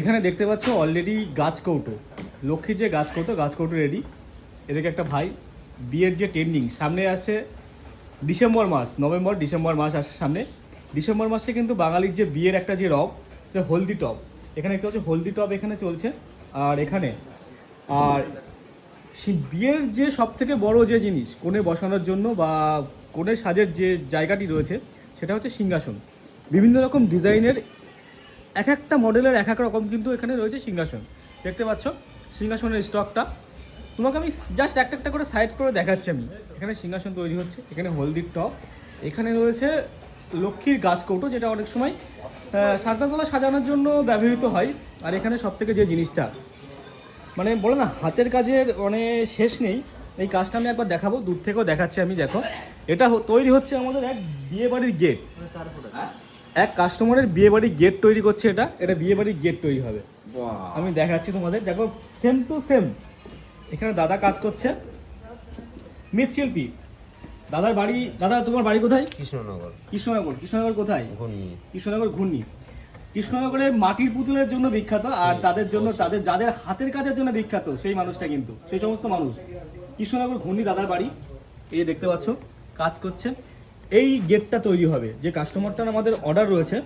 এখানে দেখতে পাচ্ছ অলরেডি গাছ কৌটো লক্ষ্মীর যে গাছ কৌটো গাছ কৌটো রেডি এদিকে একটা ভাই, বিয়ের যে ট্রেন্ডিং সামনে আসে ডিসেম্বর মাস, নভেম্বর, ডিসেম্বর মাস আসে সামনে। ডিসেম্বর মাসে কিন্তু বাঙালির যে বিয়ের একটা যে রব, সে হলদি টপ এখানে দেখতে পাচ্ছ হলদি টপ এখানে চলছে, আর এখানে, আর সেই বিয়ের যে সব থেকে বড় যে জিনিস, কোণে বসানোর জন্য বা কোণে সাজের যে জায়গাটি রয়েছে, সেটা হচ্ছে সিংহাসন। বিভিন্ন রকম ডিজাইনের এক একটা মডেলের এক এক রকম কিন্তু এখানে রয়েছে সিংহাসন। দেখতে পাচ্ছ? সিংহাসনের স্টকটা তোমাকে আমি জাস্ট একটা একটা করে সাইড করে দেখাচ্ছি আমি। এখানে সিংহাসন তৈরি হচ্ছে এখানে হলদির টপ এখানে রয়েছে লক্ষ্মীর গাছ কৌটো যেটা অনেক সময় সারদাতলা সাজানোর জন্য ব্যবহৃত হয়। আর এখানে সব থেকে যে জিনিসটা মানে বলো না হাতের কাজের মানে শেষ নেই। এই কাজটা আমি একবার দেখাবো দূর থেকেও দেখাচ্ছি আমি দেখো। এটা তৈরি হচ্ছে আমাদের এক বিয়ে বাড়ির গেট এক কাস্টমারের বিয়ে বাড়ির গেট তৈরি করছে এটা এটা বিয়ে বাড়ির গেট তৈরি হবে। আমি দেখাচ্ছি তোমাদের দেখো সেম টু সেম এখানে দাদা কাজ করছে মৃৎশিল্পী দাদার বাড়ি দাদা তোমার বাড়ি কোথায়? কৃষ্ণনগর। কৃষ্ণনগর কৃষ্ণনগর কোথায়? ঘূর্ণি। কৃষ্ণনগর ঘূর্ণি। কৃষ্ণনগরে মাটির পুতুলের জন্য বিখ্যাত আর তাদের জন্য তাদের যাদের হাতের কাজের জন্য বিখ্যাত সেই মানুষটা কিন্তু সেই সমস্ত মানুষ। কৃষ্ণনগর ঘূর্ণি দাদার বাড়ি এই দেখতে পাচ্ছ কাজ করছে। এই গেটটা তৈরি হবে। যে কাস্টমারটার আমাদের অর্ডার রয়েছে,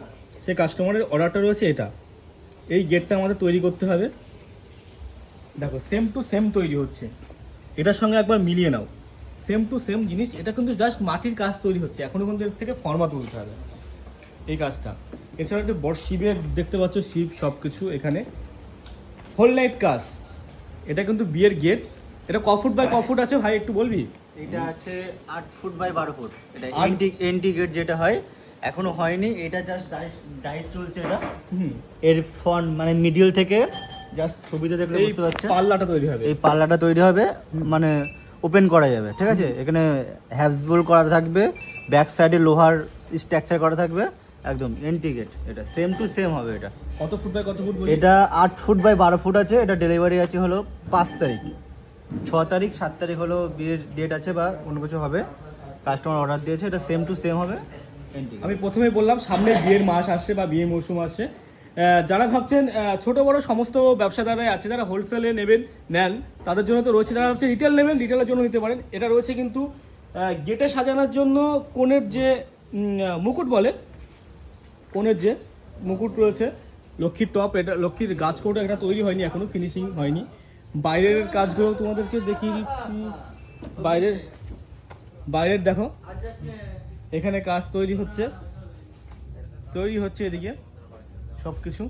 সেই কাস্টমারের অর্ডারটা রয়েছে এটা। এই গেটটা আমাদের তৈরি করতে হবে। দেখো সেম টু সেম তৈরি হচ্ছে। এটার সঙ্গে একবার মিলিয়ে নাও। সেম টু সেম জিনিস, এটা কিন্তু জাস্ট মাটির কাজ তৈরি হচ্ছে। এখনও কিন্তু এর থেকে ফর্মা তুলতে হবে এই কাজটা। এছাড়া যে বড় শিবের, দেখতে পাচ্ছ শিব সব কিছু এখানে। হোল নাইট কাজ। এটা কিন্তু বিয়ের গেট এটা ক ফুট বাই ক ফুট আছে ভাই, একটু বলবি? এটা আছে আট ফুট বাই বারো ফুট। এটা এন্টি এন্টি গেট যেটা হয় এখনও হয়নি। এটা জাস্ট ডাইস চলছে এটা। এর ফ্রন্ট মানে মিডিল থেকে জাস্ট ছবিতে দেখলে বুঝতে পারছেন। পাল্লাটা তৈরি হবে। এই পাল্লাটা তৈরি হবে মানে ওপেন করা যাবে ঠিক আছে? এখানে হ্যাভসবুল করা থাকবে ব্যাক সাইডে লোহার স্ট্রাকচার করা থাকবে একদম এন্টি গেট। এটা সেম টু সেম হবে এটা। কত ফুট বাই কত ফুট এটা আট ফুট বাই বারো ফুট আছে এটা ডেলিভারি আছে হলো পাঁচ তারিখ। ছ তারিখ, সাত তারিখ হলো বিয়ের ডেট আছে বা অন্য কিছু হবে। কাস্টমার অর্ডার দিয়েছে, এটা সেম টু সেম হবে। আমি প্রথমে বললাম, সামনে বিয়ের মাস আসছে বা বিয়ে মৌসুম আসছে। যারা ভাবছেন ছোট বড় সমস্ত ব্যবসাদারাই আছে, যারা হোলসেলে নেবেন, নেন। তাদের জন্য তো রয়েছে, যারা হচ্ছে রিটেল নেবেন রিটেলের জন্য নিতে পারেন। এটা রয়েছে কিন্তু গেটে সাজানোর জন্য কোণের যে মুকুট বলে, কোণের যে মুকুট রয়েছে, লক্ষ্মীর টপ এটা লক্ষ্মীর গাছ কোটা এটা তৈরি হয়নি, এখনও ফিনিশিং হয়নি। বাইরের কাজগুলো তোমাদেরকে দেখিয়ে দিচ্ছি। বাইরের বাইরের দেখো। এখানে কাজ তৈরি হচ্ছে। তৈরি হচ্ছে এদিকে সব কিছু